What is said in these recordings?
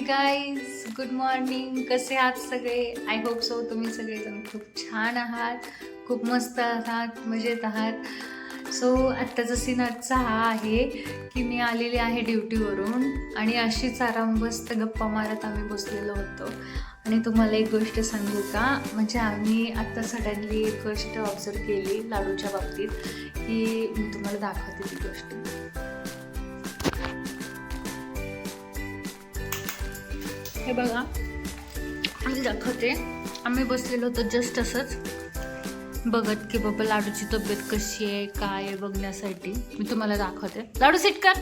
Guys good morning कसे आहात सगळे? आय होप सो तुम्ही सगळेजण खूप छान आहात खूप मस्त आहात मजेत आहात. सो आत्ताचा सीन आजचा हा आहे की मी आलेली आहे ड्युटीवरून आणि अशीच आरामबस्त गप्पा मारत आम्ही बसलेलो होतो. आणि तुम्हाला एक गोष्ट सांगू का? म्हणजे आम्ही आत्ता सडनली एक गोष्ट ऑब्झर्व केली लाडूच्या बाबतीत की मी तुम्हाला दाखवते ती गोष्ट. हे बघा. आम्ही दाखवते. आम्ही बसलेलो होतो जस्ट असंच. बघत की बाबा लाडूची तब्येत कशी आहे काय आहे बघण्यासाठी. मी तुम्हाला दाखवते. लाडू सिट कर.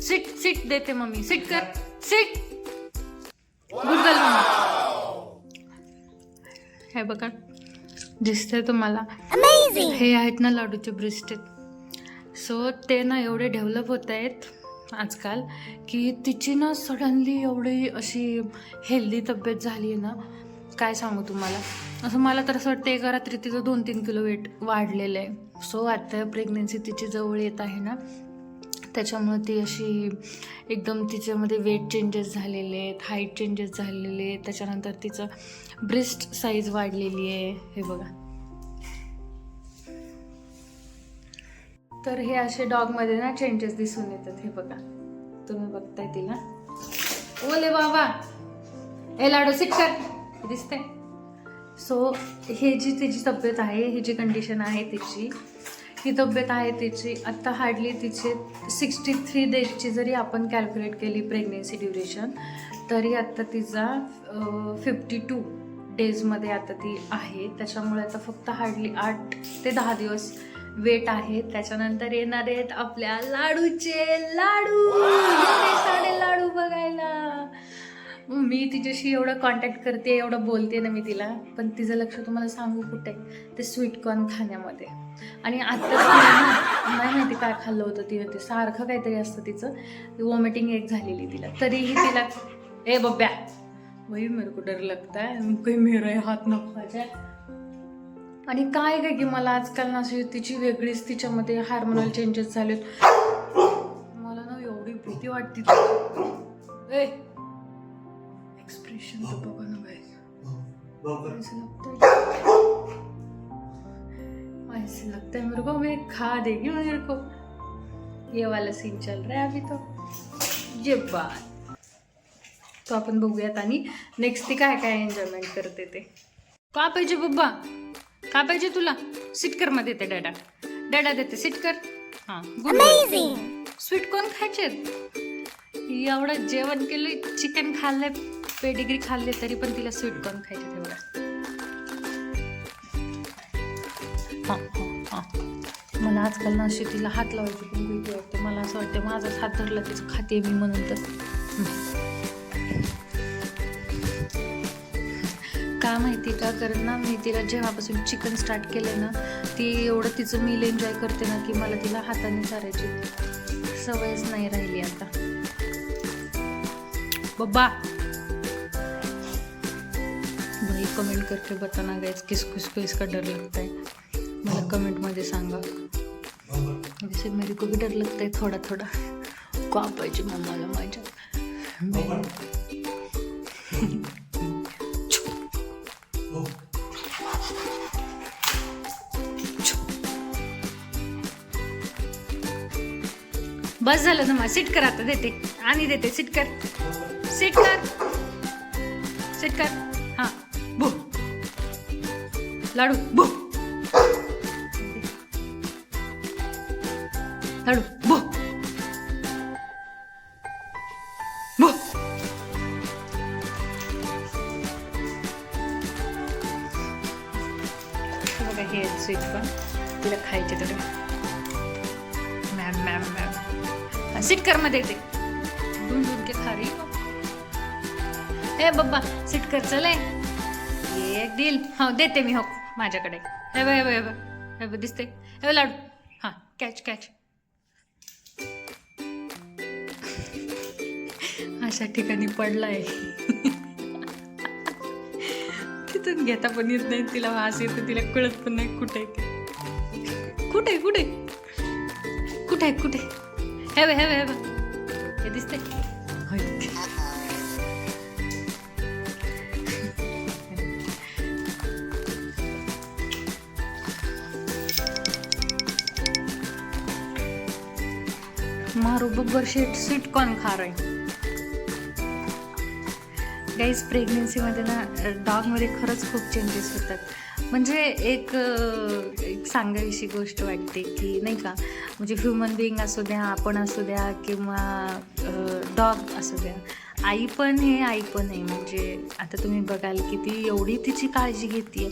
सिट सिट देते मम्मी. सिट कर. सिट गुगल हे बघा. दिसतंय तुम्हाला. हे आहेत ना लाडूचे ब्रिस्टेट सो ते ना एवढे डेव्हलप होत आहेत. आजकाल की तिची ना सडनली एवढी अशी हेल्दी तब्येत झाली आहे ना काय सांगू तुम्हाला? असं मला तर असं वाटतं एका रात्री तिचं दोन तीन किलो वेट वाढलेलं आहे. सो आता प्रेग्नेन्सी तिची जवळ येत आहे ना त्याच्यामुळे ती अशी एकदम तिच्यामध्ये वेट चेंजेस झालेले आहेत हाईट चेंजेस झालेले आहेत. त्याच्यानंतर तिचं ब्रेस्ट साईज वाढलेली आहे. हे बघा. तर हे असे डॉगमध्ये ना चेंजेस दिसून येतात हे बघा. तुम्ही बघताय तिला. ओले बाबा! ए लाडू सिट कर. दिसते सो हे जी तिची तब्येत आहे ही जी कंडिशन आहे तिची ही तब्येत आहे तिची आत्ता हार्डली तिचे सिक्स्टी थ्री डेजची जरी आपण कॅल्क्युलेट केली प्रेग्नेन्सी ड्युरेशन तरी आत्ता तिचा फिफ्टी टू डेजमध्ये आता ती आहे. त्याच्यामुळे आता फक्त हार्डली आठ ते दहा दिवस वेट आहे. त्याच्यानंतर येणार आहेत आपल्या लाडूचे लाडू. साडे लाडू बघायला. मी तिच्याशी एवढं कॉन्टॅक्ट करते एवढं बोलते ना मी तिला. पण तिचं लक्ष तुम्हाला सांगू कुठे? ते स्वीट कॉर्न खाण्यामध्ये. आणि आता नाही माहिती काय खाल्लं होतं तिने ते. सारखं काहीतरी असतं तिचं. वॉमिटिंग एक झालेली तिला. तरीही तिला ए बब्या वही मेरे को डर लगता है. काही मेरा हात नको खायचा आणि काय काय की मला आजकाल ना अशी तिची वेगळीच तिच्यामध्ये हार्मोनल चेंजेस झालेत मला ना एवढी भीती वाटते. ए एक्सप्रेशन तर बघा ना guys. ऐसे लगता है मेरे को मैं खा देगी मेरे को ये वाला सीन चल रहा है अभी तो. ये बात. तो आपण बघूयात आणि नेक्स्ट ती काय काय एन्जॉयमेंट करते ते. का पाहिजे बब्बा. का पाहिजे तुला? सिटकरमध्ये देते डॅडा. डॅडा देते सिटकर हां स्वीट कॉर्न खायचे? एवढं जेवण केलं चिकन खाल्लंय पेडिग्री खाल्ले तरी पण तिला स्वीट कॉर्न खायचे तेवढं. हां हां हां. मला आजकाल ना अशी तिला हात लावायची पण भीती वाटते. मला असं वाटतं माझाच हात धरला तिचं खाते मी म्हणून तर. का माहिती का? कारण ना मी तिला जेव्हापासून चिकन स्टार्ट केलं ना ती एवढं तिचं मील एन्जॉय करते ना की मला तिला हाताने चारायची सवयच नाही राहिली आता. बब्बा भाई कमेंट करके बताना गाइस किस किसको इसका डर लगता है मला कमेंटमध्ये सांगा. वैसे मेरे को भी डर लगता है थोड़ा थोड़ा. का पाहिजे मम्माला माझ्या. बस झालं ना मग सिट कर आता देते. आणि देते. सिट कर. सिट कर. सिट कर. हा. बु लाडू. बु लाडू. बु बु बघा हे स्वीट पण. तिला खायचे तर. सिटकरमध्ये सिट कर मध्ये येते दोन ढूंढ के खा हे बब्बा सिट कर चले. एक डील हो देते मी हो माझ्याकडे. हे बघ हे बघ हे बघ. हे बघ दिसते हे लाडू. हां कॅच कॅच अशा ठिकाणी पडलाय. तिथून घेता पण येत नाही तिला वास येतो तिला कळत पण नाही कुठे आहे कुठे कुठे कुठे कुठे हे बघ हे बघ हे बघ हे दिसते मारू बब्बर शेट स्वीट कॉर्न खा रहे. गाईज प्रेग्नेन्सीमध्ये ना डॉगमध्ये खरंच खूप चेंजेस होतात. म्हणजे एक एक सांगायची गोष्ट वाटते की नाही का? म्हणजे ह्युमन बिईंग असू द्या आपण असू द्या किंवा डॉग असू द्या. आई पण हे आई पण आहे म्हणजे आता तुम्ही बघाल की ती एवढी तिची काळजी घेते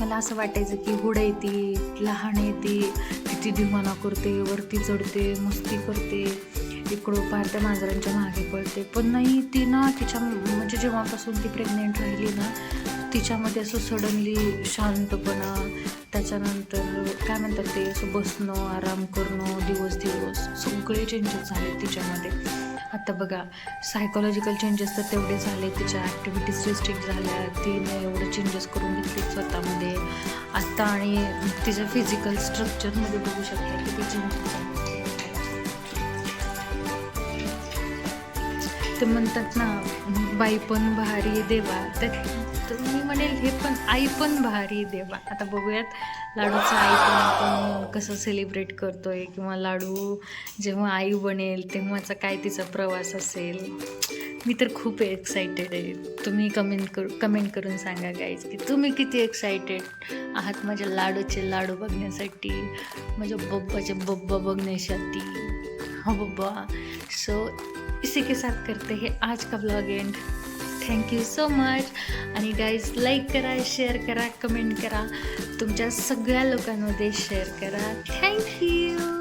मला असं वाटायचं की हुड येते लहान येते तिची धिमाना करते वरती चढते मस्ती करते. इकडं पार त्या मांजरांच्या मागे पडते पण नाही ती ना तिच्या म्हणजे जेव्हापासून ती प्रेग्नेंट राहिली ना तिच्यामध्ये असं सडनली शांतपणा त्याच्यानंतर काय म्हणतात ते असं बसणं आराम करणं दिवस दिवस सगळे चेंजेस झाले तिच्यामध्ये. आता बघा सायकोलॉजिकल चेंजेस तर तेवढे झाले तिच्या ॲक्टिव्हिटीज रिस्ट्रिक्ट झाल्या तिने एवढे चेंजेस करून घेतले स्वतःमध्ये. आत्ता आणि तिच्या फिजिकल स्ट्रक्चरमध्ये बघू शकता किती चेंजेस ते म्हणतात ना बाई पण भारी देवा त्या तर मी म्हणेल हे पण आई पण भारी देवा. आता बघूयात लाडूचं आई पण आपण कसं सेलिब्रेट करतोय किंवा लाडू जेव्हा आई बनेल तेव्हाचा काय तिचा प्रवास असेल. मी तर खूप एक्सायटेड आहे. तुम्ही कमेंट करू कमेंट करून सांगा गाईज की तुम्ही किती एक्सायटेड आहात माझ्या लाडूचे लाडू बघण्यासाठी माझ्या बब्बाचे बब्बा बघण्यासाठी. हो हा बब्बा सो इसी के साथ करते हैं आज का blog and thank you so much आणि गाईज लाईक करा शेअर करा कमेंट करा. तुमच्या सगळ्या लोकांमध्ये शेअर करा. थँक्यू